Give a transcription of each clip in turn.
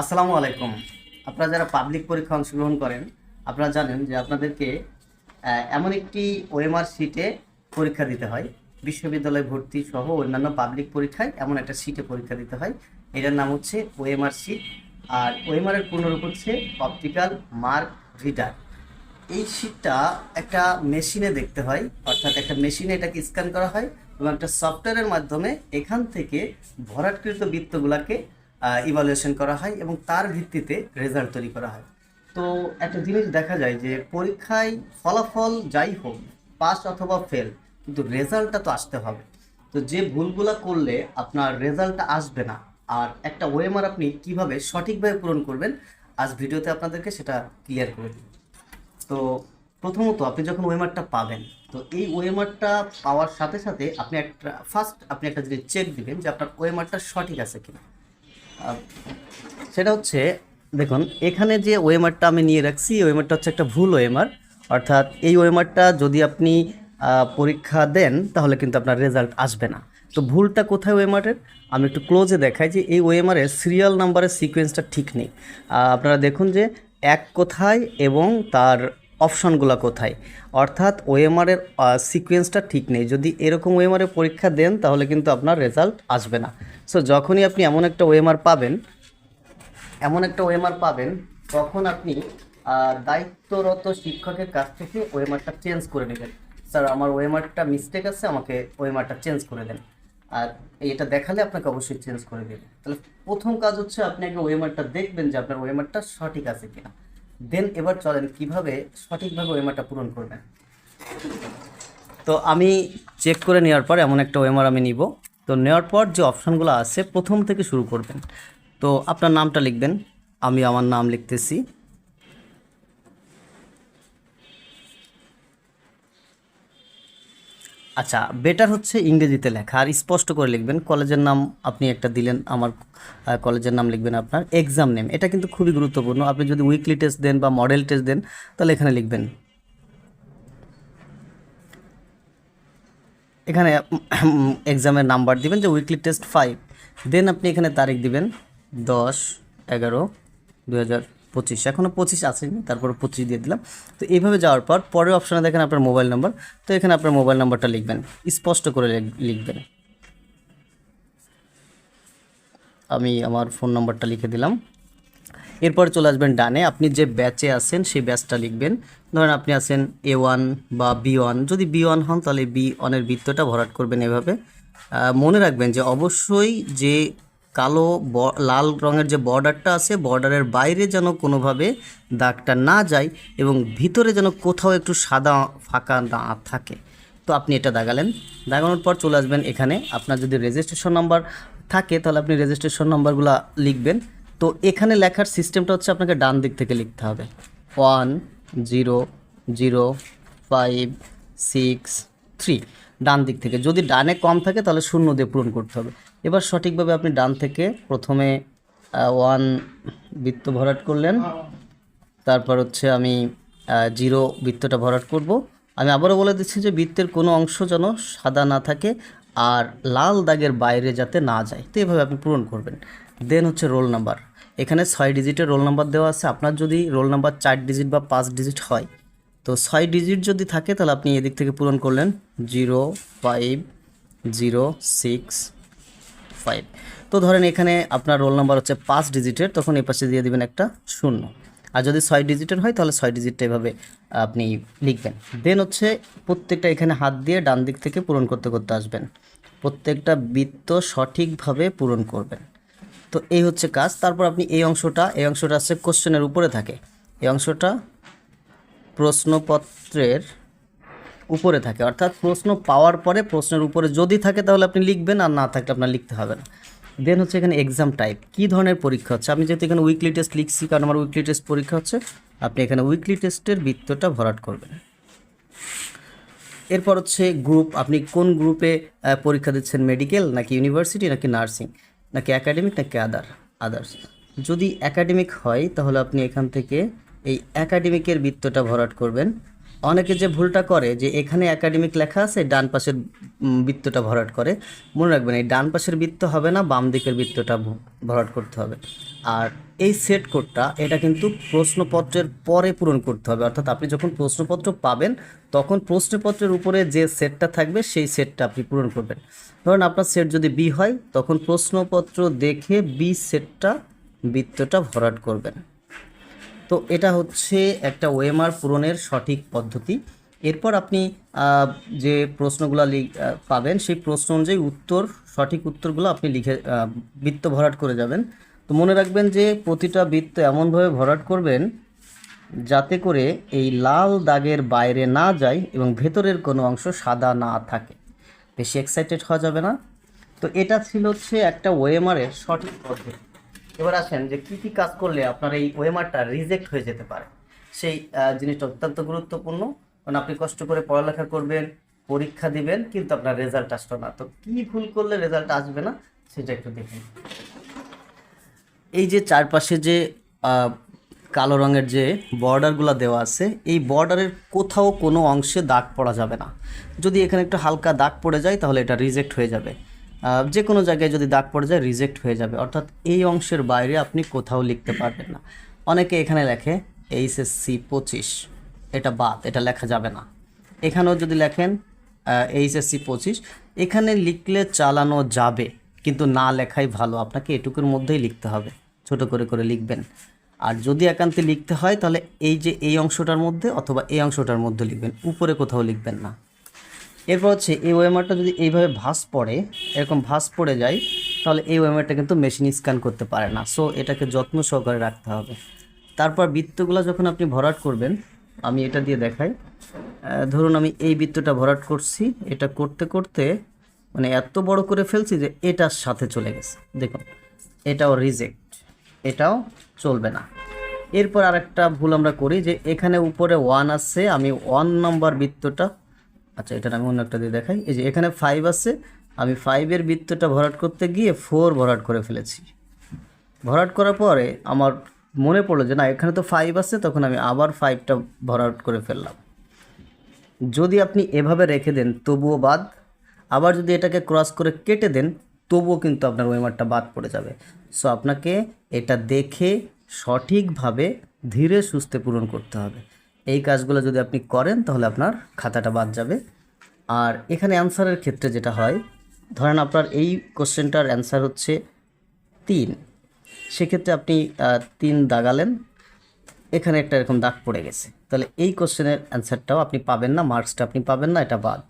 আসসালামু আলাইকুম। আপনারা যারা পাবলিক পরীক্ষা অংশগ্রহণ করেন, আপনারা জানেন যে আপনাদেরকে এমন একটি ওএমআর সিটে পরীক্ষা দিতে হয়। বিশ্ববিদ্যালয় ভর্তি সহ অন্যান্য পাবলিক পরীক্ষায় এমন একটা সিটে পরীক্ষা দিতে হয়। এটার নাম হচ্ছে ওএমআর সিট আর ওএমআর এর পূর্ণরূপ হচ্ছে অপটিক্যাল মার্ক রিডার এই শীটটা একটা মেশিনে দেখতে হয়, অর্থাৎ একটা মেশিনে এটাকে স্ক্যান করা হয় এবং একটা সফটওয়্যারের মাধ্যমে এখান থেকে ভরাটকৃত বৃত্তগুলোকে ইভালুয়েশন করা হয় এবং তার ভিত্তিতে রেজাল্ট তৈরি করা হয়। তো একটা জিনিস দেখা যায় যে পরীক্ষায় ফলাফল যাই হোক পাস অথবা ফেল কিন্তু রেজাল্টটা তো আসতে হবে। তো যে ভুলগুলো করলে আপনার রেজাল্টটা আসবে না। আর একটা ওয়েমার আপনি কীভাবে সঠিকভাবে পূরণ করবেন, আজ ভিডিওতে আপনাদেরকে সেটা ক্লিয়ার করে দিই। তো প্রথমত আপনি যখন ওয়েমারটা পাবেন, তো এই ওয়েমারটা পাওয়ার সাথে সাথে আপনি একটা ফার্স্ট আপনি একটা জিনিস চেক দিবেন যে আপনার ওয়েমারটা সঠিক আছে কিনা। সেটা হচ্ছে, দেখুন, এখানে যে ওয়েমারটা আমি নিয়ে রাখছি ওয়েমারটা হচ্ছে একটা ভুল ওয়েমার। অর্থাৎ এই ওয়েমারটা যদি আপনি পরীক্ষা দেন, তাহলে কিন্তু আপনার রেজাল্ট আসবে না। তো ভুলটা কোথায় ওয়েমারের? আমি একটু ক্লোজে দেখাই যে এই ওয়েমারের সিরিয়াল নাম্বারের সিকোয়েন্সটা ঠিক নেই। আপনারা দেখুন যে এক কোথায় এবং তার অপশনগুলো কোথায়? অর্থাৎ ওএমআরের সিকোয়েন্সটা ঠিক নেই। যদি এরকম ওএমআরে পরীক্ষা দেন, তাহলে কিন্তু আপনার রেজাল্ট আসবে না। সো যখনই আপনি এমন একটা ওএমআর পাবেন, এমন একটা ওএমআর পাবেন, তখন আপনি দায়িত্বরত শিক্ষকের কাছ থেকে ওএমআরটা চেঞ্জ করে নেবেন। স্যার আমার ওএমআরটা মিস্টেক আছে, আমাকে ওএমআরটা চেঞ্জ করে দেন। আর এটা দেখালে আপনাকে অবশ্যই চেঞ্জ করে দেবে। তাহলে প্রথম কাজ হচ্ছে আপনি আগে ওএমআরটা দেখবেন যে আপনার ওএমআরটা সঠিক আছে কিনা। দেন এবার চলেন কীভাবে সঠিকভাবে ওয়েমারটা পূরণ করবেন। তো আমি চেক করে নেওয়ার পর এমন একটা ওয়েমার আমি নিব। তো নেওয়ার পর যে অপশানগুলো আছে, প্রথম থেকে শুরু করবেন। তো আপনার নামটা লিখবেন। আমি আমার নাম লিখতেছি। আচ্ছা বেটার হচ্ছে ইংরেজিতে লেখা। আর স্পষ্ট করে লিখবেন, কলেজের নাম আপনি একটা দিলেন, আমার কলেজের নাম লিখবেন আপনার এক্সাম নেম এটা কিন্তু খুবই গুরুত্বপূর্ণ। আপনি যদি উইকলি টেস্ট দেন বা মডেল টেস্ট দেন, তাহলে এখানে লিখবেন। এখানে এক্সামের নাম্বার দিবেন, যে উইকলি টেস্ট ফাইভ দেন আপনি এখানে তারিখ দিবেন, দশ, এগারো দু পঁচিশ। এখনও পঁচিশ আসেনি, তারপর পঁচিশ দিয়ে দিলাম। তো এইভাবে যাওয়ার পর পরের অপশানে দেখেন আপনার মোবাইল নাম্বার। তো এখানে আপনার মোবাইল নাম্বারটা লিখবেন, স্পষ্ট করে লিখ- লিখবেন। আমি আমার ফোন নাম্বারটা লিখে দিলাম। এরপর চলে আসবেন ডানে। আপনি যে ব্যাচে আছেন, সেই ব্যাচটা লিখবেন। ধরেন আপনি আছেন এ ওয়ান বা বি ওয়ান যদি বি ওয়ান হন, তাহলে বি ওয়ানের বৃত্তটা ভরাট করবেন এভাবে। মনে রাখবেন যে অবশ্যই যে কালো লাল রঙের যে বর্ডারটা আছে, বর্ডারের বাইরে যেন কোনোভাবে দাগটা না যায় এবং ভিতরে যেন কোথাও একটু সাদা, ফাঁকা না থাকে। তো আপনি এটা দাগালেন। দাগানোর পর চলে আসবেন এখানে। আপনার যদি রেজিস্ট্রেশন নাম্বার থাকে, তাহলে আপনি রেজিস্ট্রেশন নাম্বারগুলো লিখবেন। তো এখানে লেখার সিস্টেমটা হচ্ছে আপনাকে ডান দিক থেকে লিখতে হবে। One zero zero five six three ডান দিক থেকে। যদি ডানে কম থাকে, তাহলে শূন্য দিয়ে পূরণ করতে হবে। এবার সঠিকভাবে আপনি ডান থেকে প্রথমে ওয়ান বৃত্ত ভরাট করলেন। তারপর হচ্ছে আমি জিরো বৃত্তটা ভরাট করব। আমি আবারও বলে দিচ্ছি যে বৃত্তের কোনো অংশ যেন সাদা না থাকে আর লাল দাগের বাইরে যাতে না যায়। তো এভাবে আপনি পূরণ করবেন। দেন হচ্ছে রোল নাম্বার এখানে ছয় ডিজিটের রোল নাম্বার দেওয়া আছে। আপনার যদি রোল নাম্বার চার ডিজিট বা পাঁচ ডিজিট হয় তো ছয় ডিজিট যদি থাকে, তাহলে আপনি এদিক থেকে পূরণ করলেন zero five, zero six, five. তো ধরেন এখানে আপনার রোল নাম্বার হচ্ছে পাঁচ ডিজিটের তখন এই পাশে দিয়ে দিবেন একটা শূন্য। আর যদি ছয় ডিজিটের হয়, তাহলে ছয় ডিজিটটা এভাবে আপনি লিখবেন। দেন হচ্ছে প্রত্যেকটা এখানে হাত দিয়ে ডান দিক থেকে পূরণ করতে করতে আসবেন। প্রত্যেকটা বৃত্ত সঠিকভাবে পূরণ করবেন। তো এই হচ্ছে কাজ। তারপর আপনি এই অংশটা এই অংশটা হচ্ছে কোশ্চেনের উপরে থাকে। এই অংশটা প্রশ্নপত্রের উপরে থাকে। অর্থাৎ প্রশ্ন পাওয়ার পরে প্রশ্নের উপরে যদি থাকে তাহলে আপনি লিখবেন, আর না থাকলে আপনার লিখতে হবে না। দেন হচ্ছে এখানে এক্সাম টাইপ কী ধরনের পরীক্ষা হচ্ছে? আমি যেহেতু এখানে উইকলি টেস্ট লিখছি, কারণ আমার উইকলি টেস্ট পরীক্ষা হচ্ছে, আপনি এখানে উইকলি টেস্টের বৃত্তটা ভরাট করবেন। এরপর হচ্ছে গ্রুপ আপনি কোন গ্রুপে পরীক্ষা দিচ্ছেন? মেডিকেল নাকি ইউনিভার্সিটি নাকি নার্সিং নাকি একাডেমিক নাকি আদার আদার্স যদি একাডেমিক হয়, তাহলে আপনি এখান থেকে এই একাডেমিকের বৃত্তটা ভরাট করবেন। অনেকে যে ভুলটা করে, যে এখানে একাডেমিক লেখা আছে, ডান পাশের বৃত্তটা ভরাট করে। মনে রাখবেন, এই ডান পাশের বৃত্ত হবে না, বাম দিকের বৃত্তটা ভরাট করতে হবে। আর এই সেট কোডটা এটা কিন্তু প্রশ্নপত্রের পরে পূরণ করতে হবে। অর্থাৎ আপনি যখন প্রশ্নপত্র পাবেন, তখন প্রশ্নপত্রের উপরে যে সেটটা থাকবে, সেই সেটটা আপনি পূরণ করবেন। ধরুন আপনার সেট যদি বি হয়, তখন প্রশ্নপত্র দেখে বি সেটটা বৃত্তটা ভরাট করবেন। তো এটা হচ্ছে একটা ওএমআর পূরণের সঠিক পদ্ধতি। এরপর আপনি যে প্রশ্নগুলো পাবেন, সেই প্রশ্ন অনুযায়ী উত্তর, সঠিক উত্তরগুলো আপনি লিখে বৃত্ত ভরাট করে যাবেন। তো মনে রাখবেন যে প্রতিটা বৃত্ত এমনভাবে ভরাট করবেন যাতে করে এই লাল দাগের বাইরে না যায় এবং ভেতরের কোনো অংশ সাদা না থাকে। বেশি এক্সাইটেড হওয়া যাবে না। তো এটা ছিল হচ্ছে একটা ওএমআরের সঠিক পদ্ধতি। এবার আসেন যে কি কি কাজ করলে আপনার এই ওয়েমারটা রিজেক্ট হয়ে যেতে পারে? সেই জিনিসটা অত্যন্ত গুরুত্বপূর্ণ। কারণ আপনি কষ্ট করে পড়ালেখা করবেন, পরীক্ষা দিবেন, কিন্তু আপনার রেজাল্ট আসতো না। তো কি ভুল করলে রেজাল্ট আসবে না, সেটা একটু দেখুন। এই যে চারপাশে যে কালো রঙের যে বর্ডারগুলো দেওয়া আছে, এই বর্ডারের কোথাও কোনো অংশে দাগ পড়া যাবে না। যদি এখানে একটু হালকা দাগ পড়ে যায়, তাহলে এটা রিজেক্ট হয়ে যাবে। যে কোনো জায়গায় যদি দাগ পড়ে যায় রিজেক্ট হয়ে যাবে। অর্থাৎ এই অংশের বাইরে আপনি কোথাও লিখতে পারবেন না। অনেকে এখানে লেখে এইচএসসি পঁচিশ, এটা বাদ, এটা লেখা যাবে না। এখানেও যদি লেখেন এইচএসসি পঁচিশ, এখানে লিখলে চালানো যাবে, কিন্তু না লেখাই ভালো। আপনাকে এটুকুর মধ্যেই লিখতে হবে, ছোট করে করে লিখবেন। আর যদি একান্তে লিখতে হয়, তাহলে এই যে এই অংশটার মধ্যে অথবা এই অংশটার মধ্যে লিখবেন, উপরে কোথাও লিখবেন না। এরপর হচ্ছে এই ওয়েমারটা যদি এইভাবে ভাঁজ পড়ে, এরকম ভাঁজ পড়ে যায়, তাহলে এই ওয়েমারটা কিন্তু মেশিন স্ক্যান করতে পারে না। সো এটাকে যত্ন সহকারে রাখতে হবে। তারপর বৃত্তগুলো যখন আপনি ভরাট করবেন, আমি এটা দিয়ে দেখাই। ধরুন আমি এই বৃত্তটা ভরাট করছি। এটা করতে করতে মানে এত বড় করে ফেলছি যে এটার সাথে চলে গেছে। দেখুন, এটাও রিজেক্ট এটাও চলবে না। এরপর আরেকটা ভুল আমরা করি যে এখানে উপরে ওয়ান আছে, আমি ওয়ান নাম্বার বৃত্তটা আচ্ছা এটা আমি অন্য একটা দিয়ে দেখাই। এই যে এখানে ফাইভ আছে, আমি ফাইভের বৃত্তটা ভরাট করতে গিয়ে ফোর ভরাট করে ফেলেছি। ভরাট করার পরে আমার মনে পড়ল যে না, এখানে তো ফাইভ আছে, তখন আমি আবার ফাইভটা ভরাট করে ফেললাম। যদি আপনি এভাবে রেখে দেন, তবুও বাদ। আবার যদি এটাকে ক্রস করে কেটে দেন, তবুও কিন্তু আপনার ওয়েমারটা বাদ পড়ে যাবে। সো আপনাকে এটা দেখে সঠিকভাবে ধীরে সুস্থে পূরণ করতে হবে। এই কাজগুলো যদি আপনি করেন, তাহলে আপনার খাতাটা বাদ যাবে। আর এখানে অ্যান্সারের ক্ষেত্রে যেটা হয়, ধরেন আপনার এই কোশ্চেনটার অ্যান্সার হচ্ছে তিন। সেক্ষেত্রে আপনি তিন দাগালেন এখানে একটা এরকম দাগ পড়ে গেছে। তাহলে এই কোশ্চেনের অ্যান্সারটাও আপনি পাবেন না মার্কসটা আপনি পাবেন না, এটা বাদ।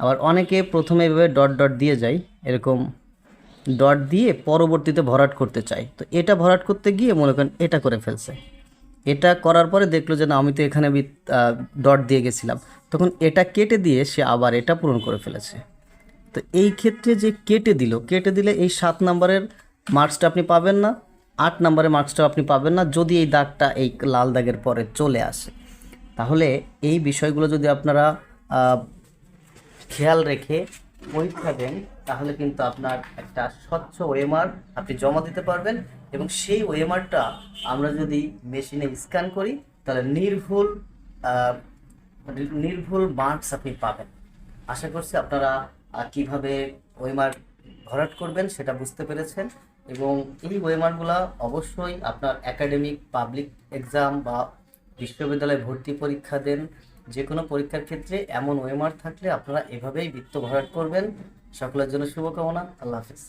আবার অনেকে প্রথমে এভাবে ডট ডট দিয়ে যায়, এরকম ডট দিয়ে পরবর্তীতে ভরাট করতে চায়। তো এটা ভরাট করতে গিয়ে মনে করেন এটা করে ফেলছে। এটা করার পরে দেখল যে না, আমি তো এখানে ডট দিয়ে গেছিলাম। তখন এটা কেটে দিয়ে সে আবার এটা পূরণ করে ফেলেছে। তো এই ক্ষেত্রে যে কেটে দিল, কেটে দিলে এই সাত নম্বরের মার্কসটা আপনি পাবেন না, আট নম্বরের মার্কসটা আপনি পাবেন না, যদি এই দাগটা এই লাল দাগের পরে চলে আসে। তাহলে এই বিষয়গুলো যদি আপনারা খেয়াল রেখে পরীক্ষা দেন, তাহলে কিন্তু আপনার একটা স্বচ্ছ ওয়েমার আপনি জমা দিতে পারবেন এবং সেই ওয়েমারটা আমরা যদি মেশিনে স্ক্যান করি, তাহলে নির্ভুল নির্ভুল মার্কস আপনি পাবেন। আশা করছি আপনারা কীভাবে ওয়েমার ভরাট করবেন সেটা বুঝতে পেরেছেন এবং এই ওয়েমারগুলো অবশ্যই আপনার একাডেমিক পাবলিক এক্সাম বা বিশ্ববিদ্যালয়ে ভর্তি পরীক্ষা দেন। যে কোনো পরীক্ষার ক্ষেত্রে এমন ওয়েমার থাকলে আপনারা এভাবেই বৃত্ত ভরাট করবেন। সকলের জন্য শুভকামনা। আল্লাহ হাফিজ।